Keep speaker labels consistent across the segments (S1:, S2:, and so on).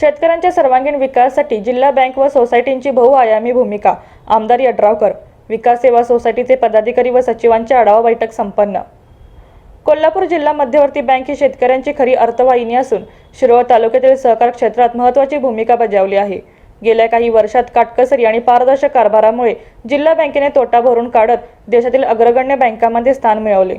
S1: शेतकऱ्यांच्या सर्वांगीण विकासासाठी जिल्हा बँक व सोसायटींची बहुआयामी भूमिका. आमदार यड्रावकर विकास सेवा सोसायटीचे पदाधिकारी व सचिवांची आढावा बैठक संपन्न. कोल्हापूर जिल्हा मध्यवर्ती बँक ही शेतकऱ्यांची खरी अर्थवाहिनी असून शिरोळ तालुक्यातील सहकार क्षेत्रात महत्त्वाची भूमिका बजावली आहे. गेल्या काही वर्षात काटकसरी आणि पारदर्शक कारभारामुळे जिल्हा बँकेने तोटा भरून काढत देशातील अग्रगण्य बँकांमध्ये स्थान मिळवले.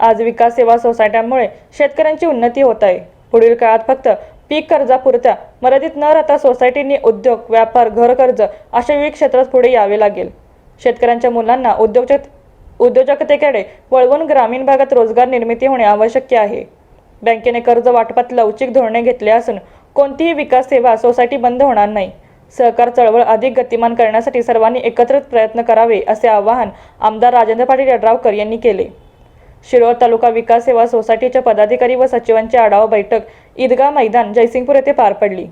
S1: आज विकास सेवा सोसायट्यांमुळे शेतकऱ्यांची उन्नती होत आहे. पुढील काळात फक्त पीक कर्जापुरत्या मर्यादित न राहता सोसायटींनी उद्योग व्यापार घर कर्ज अशा विविध क्षेत्रात पुढे यावे लागेल. शेतकऱ्यांच्या मुलांना उद्योजक उद्योजकतेकडे वळवून ग्रामीण भागात रोजगार निर्मिती होणे आवश्यक आहे. बँकेने कर्ज वाटपात लवचिक धोरणे घेतले असून कोणतीही विकास सेवा सोसायटी बंद होणार नाही. सहकार चळवळ अधिक गतिमान करण्यासाठी सर्वांनी एकत्रित प्रयत्न करावे असे आवाहन आमदार राजेंद्र पाटील यड्रावकर यांनी केले. शिरोळ तालुका विकास सेवा सोसायटीच्या पदाधिकारी व सचिवांची आढावा बैठक ईदगाह मैदान जयसिंगपूर येथे पार पडली.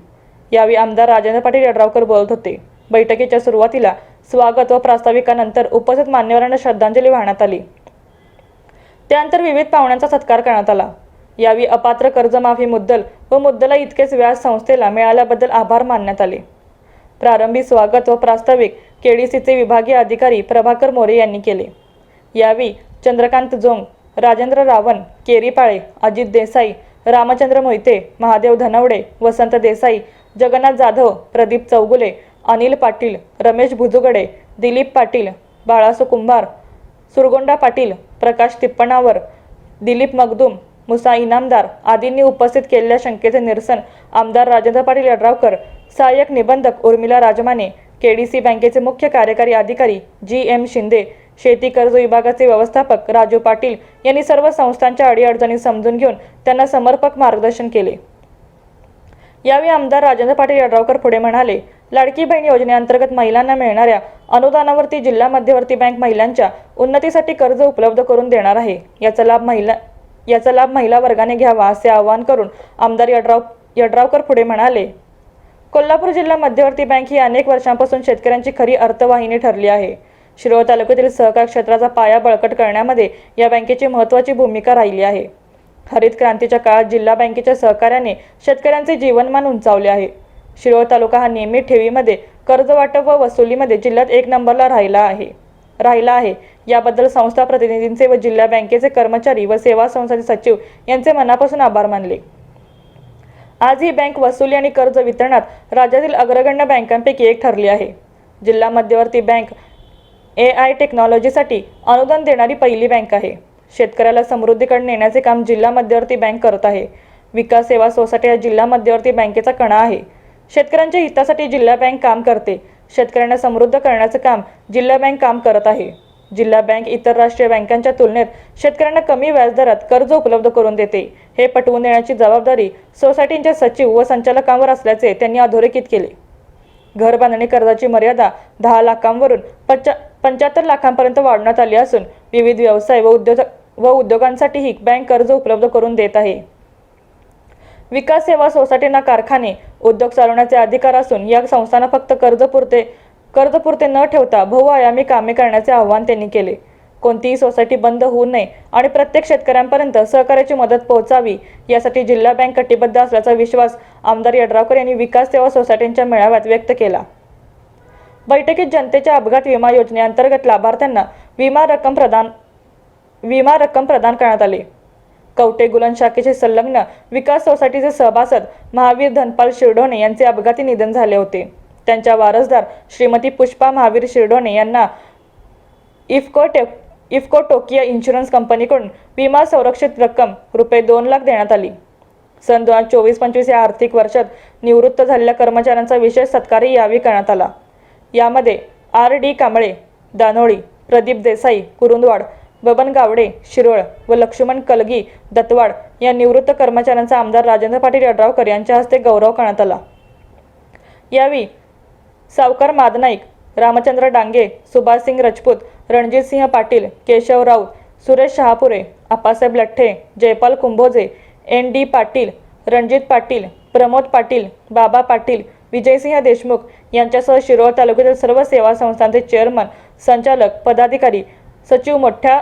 S1: यावेळी आमदार राजेंद्र पाटील यड्रावकर बोलत होते. बैठकीच्या सुरुवातीला स्वागत व प्रास्ताविकानंतर उपस्थित मान्यवरांना श्रद्धांजली वाहण्यात आली. त्यानंतर विविध पाहुण्यांचा सत्कार करण्यात आला. यावेळी अपात्र कर्जमाफी मुद्दल व मुद्दला इतकेच व्याज संस्थेला मिळाल्याबद्दल आभार मानण्यात आले. प्रारंभी स्वागत व प्रास्ताविक केडीसीचे विभागीय अधिकारी प्रभाकर मोरे यांनी केले. यावेळी चंद्रकांत जोंग राजेंद्र रावण केरीपाळे अजित देसाई रामचंद्र मोहिते महादेव धनवडे वसंत देसाई जगन्नाथ जाधव प्रदीप चौगुले अनिल पाटील रमेश भुजुगडे दिलीप पाटील बाळासो कुंभार सुरगोंडा पाटील प्रकाश तिप्पणावर दिलीप मगदूम मुसा इनामदार आदींनी उपस्थित केलेल्या शंकेचे निरसन आमदार राजेंद्र पाटील यड्रावकर सहाय्यक निबंधक उर्मिला राजमाने केडीसी बँकेचे मुख्य कार्यकारी अधिकारी जी एम शिंदे शेती कर्ज विभागाचे व्यवस्थापक राजू पाटील यांनी सर्व संस्थांच्या अडीअडचणी समजून घेऊन त्यांना समर्पक मार्गदर्शन केले. यावेळी आमदार राजेंद्र पाटील यड्रावकर पुढे म्हणाले लाडकी बहीण योजनेअंतर्गत महिलांना मिळणाऱ्या अनुदानावरती जिल्हा मध्यवर्ती बँक महिलांच्या उन्नतीसाठी कर्ज उपलब्ध करून देणार आहे. याचा लाभ महिला याचा लाभ महिला वर्गाने घ्यावा असे आवाहन करून आमदार यड्राव यड्रावकर पुढे म्हणाले कोल्हापूर जिल्हा मध्यवर्ती बँक ही अनेक वर्षांपासून शेतकऱ्यांची खरी अर्थवाहिनी ठरली आहे. शिरोळ तालुक्यातील सहकार क्षेत्राचा पाया बळकट करण्यामध्ये या बँकेची महत्त्वाची भूमिका राहिली आहे. हरित क्रांतीच्या काळात जिल्हा बँकेच्या सहकार्याने शेतकऱ्यांचे जीवनमान उंचावले आहे. शिरोळ तालुका हा नियमित ठेवीमध्ये कर्जवाटप व वसुलीमध्ये जिल्ह्यात एक नंबरला राहिला आहे. राहिला आहे. याबद्दल संस्था प्रतिनिधींचे व जिल्हा बँकेचे कर्मचारी व सेवा संस्थाचे सचिव यांचे मनापासून आभार मानले. आज ही बँक वसुली आणि कर्ज वितरणात राज्यातील अग्रगण्य बँकांपैकी एक ठरली आहे. जिल्हा मध्यवर्ती बँक ए आय टेक्नॉलॉजीसाठी अनुदान देणारी पहिली बँक आहे. शेतकऱ्याला समृद्धीकडे नेण्याचे काम जिल्हा मध्यवर्ती बँक करत आहे. विकास सेवा सोसायटी हा जिल्हा मध्यवर्ती बँकेचा कणा आहे. शेतकऱ्यांच्या हितासाठी जिल्हा बँक काम करते. शेतकऱ्यांना समृद्ध करण्याचं काम जिल्हा बँक काम करत आहे. जिल्हा बँक इतर राष्ट्रीय बँकांच्या तुलनेत शेतकऱ्यांना कमी व्याजदरात कर्ज उपलब्ध करून देते. हे पटवून देण्याची जबाबदारी सोसायटींच्या सचिव व संचालकांवर असल्याचे त्यांनी अधोरेखित केले. घर बांधणी कर्जाची मर्यादा दहा लाखांवरून पचा पंच्याहत्तर लाखांपर्यंत वाढवण्यात आली असून विविध व्यवसाय व उद्योग व उद्योगांसाठीही बँक कर्ज उपलब्ध करून देत आहे. विकास सेवा सोसायटींना कारखाने उद्योग चालवण्याचे अधिकार असून या संस्थांना फक्त कर्जपुरते कर्जपुरते न ठेवता बहुआयामी कामे करण्याचे आवाहन त्यांनी केले. कोणतीही सोसायटी बंद होऊ नये आणि प्रत्येक शेतकऱ्यांपर्यंत सहकार्याची मदत पोहोचावी यासाठी जिल्हा बँक कटिबद्ध असल्याचा विश्वास आमदार यड्रावकर यांनी विकास सेवा सोसायटींच्या मेळाव्यात व्यक्त केला. बैठकीत जनतेच्या अपघात विमा योजनेअंतर्गत लाभार्थ्यांना विमा रक्कम प्रदान विमा रक्कम प्रदान करण्यात आली. कवटे गुलन शाखेचे संलग्न विकास सोसायटीचे सभासद महावीर धनपाल शिरडोणे यांचे अपघाती निधन झाले होते. त्यांच्या वारसदार श्रीमती पुष्पा महावीर शिरडोणे यांना इफको टे इफको टोकिया इन्शुरन्स कंपनीकडून विमा संरक्षित रक्कम रुपये दोन लाख देण्यात आली. सन दोन हजार चोवीस पंचवीस या आर्थिक वर्षात निवृत्त झालेल्या कर्मचाऱ्यांचा विशेष सत्कारही यावेळी करण्यात आला. यामध्ये आर डी कांबळे दानोळी प्रदीप देसाई कुरुंदवाड बबन गावडे शिरोळ व लक्ष्मण कलगी दत्तवाड या निवृत्त कर्मचाऱ्यांचा आमदार राजेंद्र पाटील यड्रावकर यांच्या हस्ते गौरव करण्यात आला. यावेळी सावकार मादनाईक रामचंद्र डांगे सुभाषसिंग राजपूत रणजितसिंह पाटील केशव राऊत सुरेश शहापुरे आप्पासाहेब लठ्ठे जयपाल कुंभोजे एन डी पाटील रणजित पाटील प्रमोद पाटील बाबा पाटील विजयसिंह देशमुख यांच्यासह शिरोळ तालुक्यातील सर्व सेवा संस्थांचे चेअरमन संचालक पदाधिकारी सचिव मोठ्या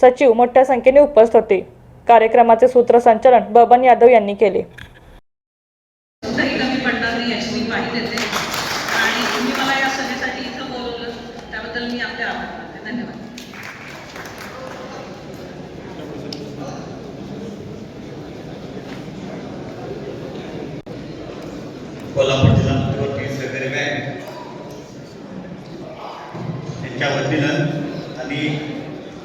S1: सचिव मोठ्या संख्येने उपस्थित होते. कार्यक्रमाचे सूत्रसंचालन बबन यादव यांनी केले.
S2: पडणार वतीनं आणि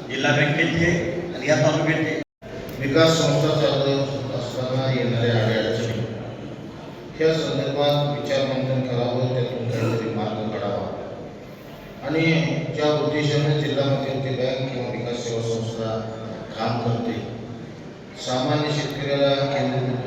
S2: जिल्हा बँकेचे आणि या तालुक्याचे
S3: विकास संस्था चालवत असताना येणाऱ्या अडीअडचणी ह्या संदर्भात विचारमंथन करावं त्यातून काहीतरी मार्ग काढावा. आणि ज्या उद्देशाने जिल्हा मध्यवर्ती बँक किंवा विकास सेवा संस्था काम करते सामान्य शेतकऱ्याला केंद्रित